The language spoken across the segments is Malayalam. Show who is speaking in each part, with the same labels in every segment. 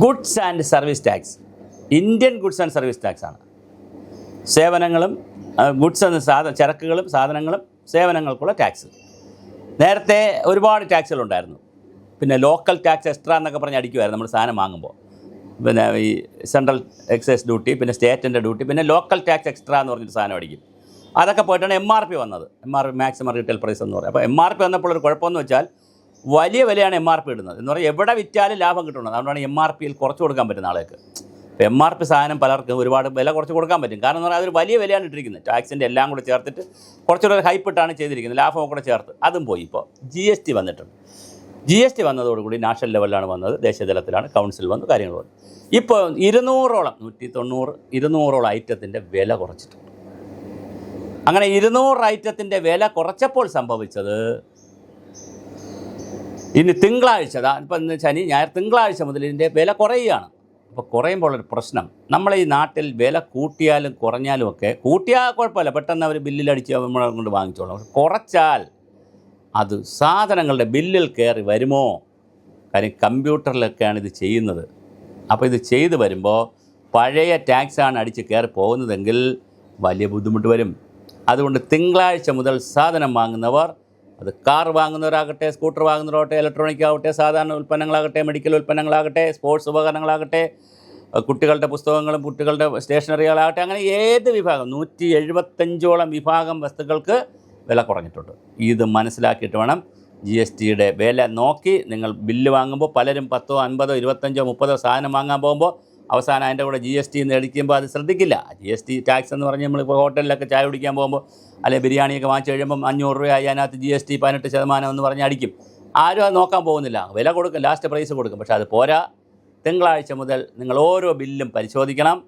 Speaker 1: Goods and service tax Indian goods and service tax ആണ്. സേവനങ്ങളും ഗുഡ്സ് എന്ന സാധ ചരക്കുകളും സാധനങ്ങളും സേവനങ്ങൾക്കുള്ള ടാക്സ് നേരത്തെ ഒരുപാട് ടാക്സുകളുണ്ടായിരുന്നു പിന്നെ ലോക്കൽ ടാക്സ് എക്സ്ട്രാ എന്നൊക്കെ പറഞ്ഞ് അടിക്കുമായിരുന്നു നമ്മൾ സാധനം വാങ്ങുമ്പോൾ. പിന്നെ ഈ സെൻട്രൽ എക്സൈസ് ഡ്യൂട്ടി പിന്നെ സ്റ്റേറ്റിന്റെ ഡ്യൂട്ടി പിന്നെ ലോക്കൽ ടാക്സ് എക്സ്ട്രാ എന്ന് പറഞ്ഞൊരു സാധനം അടിക്കും. അതൊക്കെ പോയിട്ടാണ് എം ആർ പി വന്നത്. M R P maximum retail price എന്ന് പറയും. അപ്പോൾ എം ആർ പി വന്നപ്പോൾ ഒരു കുഴപ്പമെന്ന് വെച്ചാൽ വലിയ വിലയാണ് എം ആർ പി ഇടുന്നത്. എന്ന് പറഞ്ഞാൽ എവിടെ വിറ്റാലും ലാഭം കിട്ടുന്നത് അതുകൊണ്ടാണ് എം ആർ പിയിൽ കുറച്ച് കൊടുക്കാൻ പറ്റുന്ന ആളുകൾക്ക്. എം ആർ പി സാധനം പലർക്കും ഒരുപാട് വില കുറച്ച് കൊടുക്കാൻ പറ്റും. കാരണം എന്ന് പറഞ്ഞാൽ അതൊരു വലിയ വിലയാണ് ഇട്ടിരിക്കുന്നത്. ടാക്സിന്റെ എല്ലാം കൂടെ ചേർത്തിട്ട് കുറച്ചുകൂടെ ഒരു ഹൈപ്പ് ഇട്ടാണ് ചെയ്തിരിക്കുന്നത്. ലാഭം കൂടെ ചേർത്ത്. അതും പോയി ഇപ്പോൾ ജി എസ് ടി വന്നിട്ടുണ്ട്. ജി എസ് ടി വന്നതോടുകൂടി നാഷണൽ ലെവലിലാണ് വന്നത്. ദേശീയതലത്തിലാണ് കൗൺസിൽ വന്നു കാര്യങ്ങൾ വന്നു. ഇപ്പോൾ ഇരുന്നൂറോളം നൂറ്റി തൊണ്ണൂറ് ഇരുന്നൂറോളം ഐറ്റത്തിന്റെ വില കുറച്ചിട്ടുണ്ട്. അങ്ങനെ ഇരുന്നൂറ് ഐറ്റത്തിന്റെ വില കുറച്ചപ്പോൾ സംഭവിച്ചത് ഇനി തിങ്കളാഴ്ച ഇപ്പം ഇന്ന് ശനി ഞായർ തിങ്കളാഴ്ച മുതൽ ഇതിന്റെ വില കുറയുകയാണ്. അപ്പോൾ കുറയുമ്പോൾ ഒരു പ്രശ്നം. നമ്മളെ ഈ നാട്ടിൽ വില കൂട്ടിയാലും കുറഞ്ഞാലും ഒക്കെ കൂട്ടിയാൽ കുഴപ്പമില്ല. പെട്ടെന്ന് അവർ ബില്ലിലടിച്ച് നമ്മളെ കൊണ്ട് വാങ്ങിച്ചോളാം. പക്ഷെ കുറച്ചാൽ അത് സാധനങ്ങളുടെ ബില്ലിൽ കയറി വരുമോ? കാര്യം കമ്പ്യൂട്ടറിലൊക്കെയാണ് ഇത് ചെയ്യുന്നത്. അപ്പോൾ ഇത് ചെയ്തു വരുമ്പോൾ പഴയ ടാക്സാണ് അടിച്ച് കയറി പോകുന്നതെങ്കിൽ വലിയ ബുദ്ധിമുട്ട് വരും. അതുകൊണ്ട് തിങ്കളാഴ്ച മുതൽ സാധനം വാങ്ങുന്നവർ അത് കാർ വാങ്ങുന്നവരാകട്ടെ സ്കൂട്ടർ വാങ്ങുന്നവരാകട്ടെ ഇലക്ട്രോണിക് ആവട്ടെ സാധാരണ ഉൽപ്പന്നങ്ങളാകട്ടെ മെഡിക്കൽ ഉൽപ്പന്നങ്ങളാകട്ടെ സ്പോർട്സ് ഉപകരണങ്ങളാകട്ടെ കുട്ടികളുടെ പുസ്തകങ്ങളും കുട്ടികളുടെ സ്റ്റേഷനറികളാകട്ടെ അങ്ങനെ ഏത് വിഭാഗം നൂറ്റി എഴുപത്തഞ്ചോളം വിഭാഗം വസ്തുക്കൾക്ക് വില കുറഞ്ഞിട്ടുണ്ട്. ഇത് മനസ്സിലാക്കിയിട്ട് വേണം ജി എസ് ടിയുടെ വില നോക്കി നിങ്ങൾ ബില്ല് വാങ്ങുമ്പോൾ പലരും പത്തോ അൻപതോ ഇരുപത്തഞ്ചോ മുപ്പതോ സാധനം വാങ്ങാൻ പോകുമ്പോൾ അവസാനം അതിന്റെ കൂടെ ജി എസ് ടി എന്ന് അടിക്കുമ്പോൾ അത് ശ്രദ്ധിക്കില്ല. ജി എസ് ടി ടാക്സ് എന്ന് പറഞ്ഞ് നമ്മളിപ്പോൾ ഹോട്ടലിലൊക്കെ ചായ കുടിക്കാൻ പോകുമ്പോൾ അല്ലെങ്കിൽ ബിരിയാണിയൊക്കെ വാങ്ങിച്ച് കഴിയുമ്പം അഞ്ഞൂറ് രൂപയായി അതിനകത്ത് ജി എസ് ടി പതിനെട്ട് ശതമാനം എന്ന് പറഞ്ഞ് അടിക്കും. ആരും അത് നോക്കാൻ പോകുന്നില്ല. വില കൊടുക്കും ലാസ്റ്റ് പ്രൈസ് കൊടുക്കും. പക്ഷേ അത് പോരാ. തിങ്കളാഴ്ച മുതൽ നിങ്ങൾ ഓരോ ബില്ലും പരിശോധിക്കണം.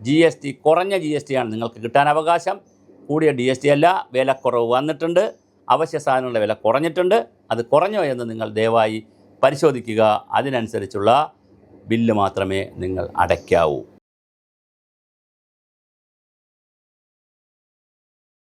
Speaker 1: ജി എസ് ടി കുറഞ്ഞ ജി എസ് ടി ആണ് നിങ്ങൾക്ക് കിട്ടാൻ അവകാശം. കൂടിയ ഡി എസ് ടി അല്ല വിലക്കുറവ് വന്നിട്ടുണ്ട്. അവശ്യ സാധനങ്ങളുടെ വില കുറഞ്ഞിട്ടുണ്ട്. അത് കുറഞ്ഞോ എന്ന് നിങ്ങൾ ദയവായി പരിശോധിക്കുക. അതിനനുസരിച്ചുള്ള ബില്ല് മാത്രമേ നിങ്ങൾ അടയ്ക്കാവൂ.